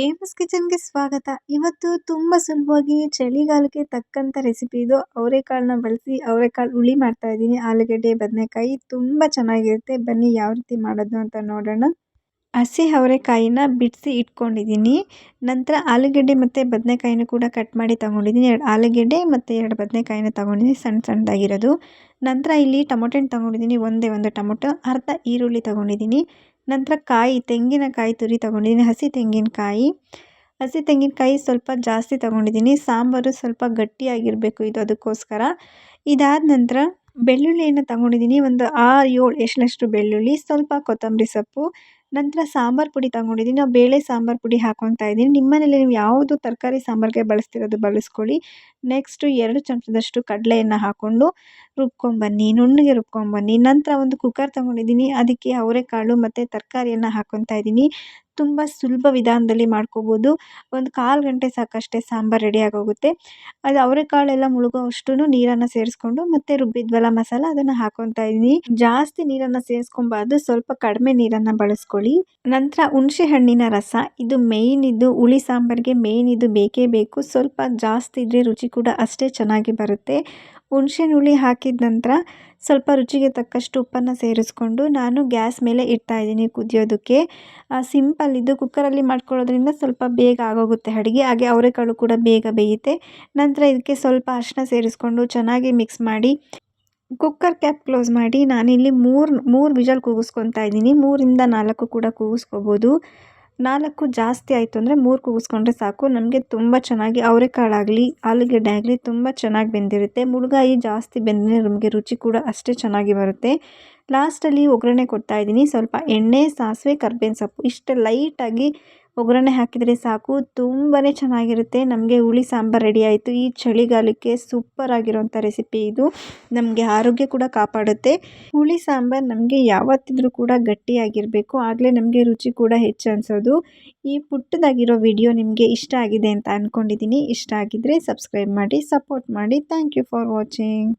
ಏಮಸ್ ಕಿಚನ್ಗೆ ಸ್ವಾಗತ? ಇವತ್ತು ತುಂಬ ಸುಲಭವಾಗಿ ಚಳಿಗಾಲಕ್ಕೆ ತಕ್ಕಂಥ ರೆಸಿಪಿ ಇದು. ಅವರೆಕಾಳನ್ನ ಬಳಸಿ ಅವರೆಕಾಳು ಹುಳಿ ಮಾಡ್ತಾ ಇದ್ದೀನಿ. ಆಲೂಗಡ್ಡೆ, ಬದನೆಕಾಯಿ ತುಂಬ ಚೆನ್ನಾಗಿರುತ್ತೆ. ಬನ್ನಿ ಯಾವ ರೀತಿ ಮಾಡೋದು ಅಂತ ನೋಡೋಣ. ಹಸಿ ಅವರೆಕಾಯಿನ ಬಿಡಿಸಿ ಇಟ್ಕೊಂಡಿದ್ದೀನಿ. ನಂತರ ಆಲೂಗಡ್ಡೆ ಮತ್ತು ಬದನೆಕಾಯಿನ ಕೂಡ ಕಟ್ ಮಾಡಿ ತೊಗೊಂಡಿದ್ದೀನಿ. ಎರಡು ಆಲೂಗಡ್ಡೆ ಮತ್ತು ಎರಡು ಬದನೆಕಾಯಿನ ತಗೊಂಡಿದ್ದೀನಿ. ಸಣ್ಣ ಸಣ್ಣದಾಗಿರೋದು. ನಂತರ ಇಲ್ಲಿ ಟೊಮೊಟೊ ತೊಗೊಂಡಿದ್ದೀನಿ. ಒಂದೇ ಒಂದು ಟೊಮೊಟೊ, ಅರ್ಧ ಈರುಳ್ಳಿ ತೊಗೊಂಡಿದ್ದೀನಿ. ನಂತರ ಕಾಯಿ, ತೆಂಗಿನಕಾಯಿ ತುರಿ ತೊಗೊಂಡಿದ್ದೀನಿ, ಹಸಿ ತೆಂಗಿನಕಾಯಿ. ಹಸಿ ತೆಂಗಿನಕಾಯಿ ಸ್ವಲ್ಪ ಜಾಸ್ತಿ ತೊಗೊಂಡಿದ್ದೀನಿ. ಸಾಂಬಾರು ಸ್ವಲ್ಪ ಗಟ್ಟಿಯಾಗಿರಬೇಕು ಇದು ಅದಕ್ಕೋಸ್ಕರ. ಇದಾದ ನಂತರ ಬೆಳ್ಳುಳ್ಳಿಯನ್ನು ತಗೊಂಡಿದ್ದೀನಿ. ಒಂದು ಆರು ಏಳು ಎಷ್ಟು ಬೆಳ್ಳುಳ್ಳಿ, ಸ್ವಲ್ಪ ಕೊತ್ತಂಬರಿ ಸೊಪ್ಪು ನಂತರ ಸಾಂಬಾರು ಪುಡಿ ತಗೊಂಡಿದ್ದೀನಿ. ನಾವು ಬೇಳೆ ಸಾಂಬಾರು ಪುಡಿ ಹಾಕೊತಾ ಇದ್ದೀನಿ. ನಿಮ್ಮನೇಲಿ ನೀವು ಯಾವುದು ತರಕಾರಿ ಸಾಂಬಾರಿಗೆ ಬಳಸ್ತಿರೋದು ಬಳಸ್ಕೊಳ್ಳಿ. ನೆಕ್ಸ್ಟು ಎರಡು ಚಮಚದಷ್ಟು ಕಡಲೆಯನ್ನು ಹಾಕ್ಕೊಂಡು ರುಬ್ಕೊಂಬನ್ನಿ ನುಣ್ಣಗೆ ರುಬ್ಕೊಂಬನ್ನಿ ನಂತರ ಒಂದು ಕುಕ್ಕರ್ ತಗೊಂಡಿದ್ದೀನಿ. ಅದಕ್ಕೆ ಅವರೆಕಾಳು ಮತ್ತು ತರಕಾರಿಯನ್ನು ಹಾಕೊತಾ ಇದ್ದೀನಿ. ತುಂಬ ಸುಲಭ ವಿಧಾನದಲ್ಲಿ ಮಾಡ್ಕೋಬೋದು. ಒಂದು ಕಾಲು ಗಂಟೆ ಸಾಕಷ್ಟೇ ಸಾಂಬಾರು ರೆಡಿ ಆಗೋಗುತ್ತೆ. ಅದು ಅವರೆಕಾಳೆಲ್ಲ ಮುಳುಗೋ ಅಷ್ಟು ನೀರನ್ನು ಸೇರಿಸ್ಕೊಂಡು ಮತ್ತೆ ರುಬ್ಬಿದ್ವಲ್ಲ ಮಸಾಲ, ಅದನ್ನು ಹಾಕೊತಾ ಇದ್ದೀನಿ. ಜಾಸ್ತಿ ನೀರನ್ನು ಸೇರಿಸ್ಕೊಬಾರ್ದು, ಸ್ವಲ್ಪ ಕಡಿಮೆ ನೀರನ್ನು ಬಳಸ್ಕೊಳ್ಳಿ. ನಂತರ ಹುಣಸೆ ಹಣ್ಣಿನ ರಸ, ಇದು ಮೇಯ್ನ್ ಇದು ಹುಳಿ ಸಾಂಬಾರಿಗೆ ಮೇಯ್ನ್ ಇದು ಬೇಕೇ ಬೇಕು. ಸ್ವಲ್ಪ ಜಾಸ್ತಿ ಇದ್ದರೆ ರುಚಿ ಕೂಡ ಅಷ್ಟೇ ಚೆನ್ನಾಗಿ ಬರುತ್ತೆ. ಹುಣಸೆ ಹುಳಿ ಹಾಕಿದ ನಂತರ ಸ್ವಲ್ಪ ರುಚಿಗೆ ತಕ್ಕಷ್ಟು ಉಪ್ಪನ್ನು ಸೇರಿಸ್ಕೊಂಡು ನಾನು ಗ್ಯಾಸ್ ಮೇಲೆ ಇಡ್ತಾ ಇದ್ದೀನಿ ಕುದಿಯೋದಕ್ಕೆ. ಸಿಂಪಲ್ ಇದು ಕುಕ್ಕರಲ್ಲಿ ಮಾಡ್ಕೊಳ್ಳೋದ್ರಿಂದ ಸ್ವಲ್ಪ ಬೇಗ ಆಗೋಗುತ್ತೆ ಅಡುಗೆ. ಹಾಗೆ ಅವರೆಕಾಳು ಕೂಡ ಬೇಗ ಬೇಯುತ್ತೆ. ನಂತರ ಇದಕ್ಕೆ ಸ್ವಲ್ಪ ಅರಿಶಿನ ಸೇರಿಸ್ಕೊಂಡು ಚೆನ್ನಾಗಿ ಮಿಕ್ಸ್ ಮಾಡಿ ಕುಕ್ಕರ್ ಕ್ಯಾಪ್ ಕ್ಲೋಸ್ ಮಾಡಿ ನಾನಿಲ್ಲಿ ಮೂರು ಮೂರು ವಿಜಲ್ ಕೂಗಿಸ್ಕೊತಾ ಇದ್ದೀನಿ. ಮೂರಿಂದ ನಾಲ್ಕು ಕೂಡ ಕೂಗಿಸ್ಕೋಬೋದು. ನಾಲ್ಕು ಜಾಸ್ತಿ ಆಯಿತು ಅಂದರೆ ಮೂರು ಕೂಗಿಸ್ಕೊಂಡ್ರೆ ಸಾಕು. ನಮಗೆ ತುಂಬ ಚೆನ್ನಾಗಿ ಅವರೆಕಾಳಾಗಲಿ ಆಲೂಗಡ್ಡೆ ಆಗಲಿ ತುಂಬ ಚೆನ್ನಾಗಿ ಬೆಂದಿರುತ್ತೆ. ಮುಳುಗಾಯಿ ಜಾಸ್ತಿ ಬೆಂದರೆ ನಮಗೆ ರುಚಿ ಕೂಡ ಅಷ್ಟೇ ಚೆನ್ನಾಗಿ ಬರುತ್ತೆ. ಲಾಸ್ಟಲ್ಲಿ ಒಗ್ಗರಣೆ ಕೊಡ್ತಾಯಿದ್ದೀನಿ ಸ್ವಲ್ಪ ಎಣ್ಣೆ, ಸಾಸಿವೆ, ಕರ್ಬೇವಿನ ಸೊಪ್ಪು ಇಷ್ಟು ಲೈಟಾಗಿ ಒಗ್ಗರಣೆ ಹಾಕಿದರೆ ಸಾಕು. ತುಂಬಾ ಚೆನ್ನಾಗಿರುತ್ತೆ. ನಮಗೆ ಹುಳಿ ಸಾಂಬಾರು ರೆಡಿ ಆಯಿತು. ಈ ಚಳಿಗಾಲಕ್ಕೆ ಸೂಪರ್ ಆಗಿರೋಂಥ ರೆಸಿಪಿ ಇದು. ನಮಗೆ ಆರೋಗ್ಯ ಕೂಡ ಕಾಪಾಡುತ್ತೆ. ಹುಳಿ ಸಾಂಬಾರು ನಮಗೆ ಯಾವತ್ತಿದ್ರೂ ಕೂಡ ಗಟ್ಟಿಯಾಗಿರಬೇಕು. ಆಗಲೇ ನಮಗೆ ರುಚಿ ಕೂಡ ಹೆಚ್ಚು ಅನಿಸೋದು. ಈ ಪುಟ್ಟದಾಗಿರೋ ವಿಡಿಯೋ ನಿಮಗೆ ಇಷ್ಟ ಆಗಿದೆ ಅಂತ ಅಂದ್ಕೊಂಡಿದ್ದೀನಿ ಇಷ್ಟ ಆಗಿದ್ದರೆ ಸಬ್ಸ್ಕ್ರೈಬ್ ಮಾಡಿ ಸಪೋರ್ಟ್ ಮಾಡಿ. Thank you for watching